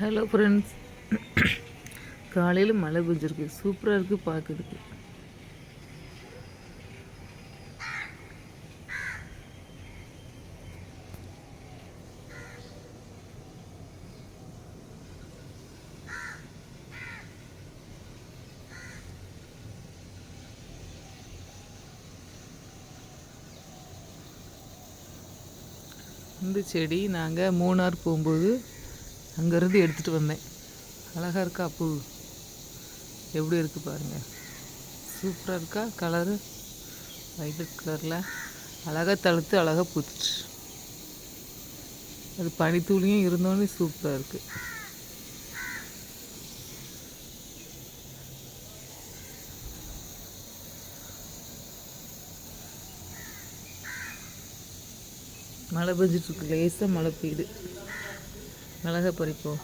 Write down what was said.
Hello friends காலையில் மழை பெஞ்சிருக்கு. சூப்பராக இருக்குது பார்க்குறதுக்கு. இந்த செடி நாங்கள் மூணார் போகும்போது அங்கேருந்து எடுத்துகிட்டு வந்தேன். அழகாக இருக்கா பூ? எப்படி இருக்குது பாருங்கள் சூப்பராக இருக்கா? கலரு? வைலட் கலரில். அழகாக தழுத்து அழகாக பூத்துச்சு. அது பனித்தூளியும் இருந்தோடனே சூப்பராக இருக்குது மழை பெஞ்சிட்ருக்கு லேசாக மழை பெய்யுது. மிளகு பொறிப்போம்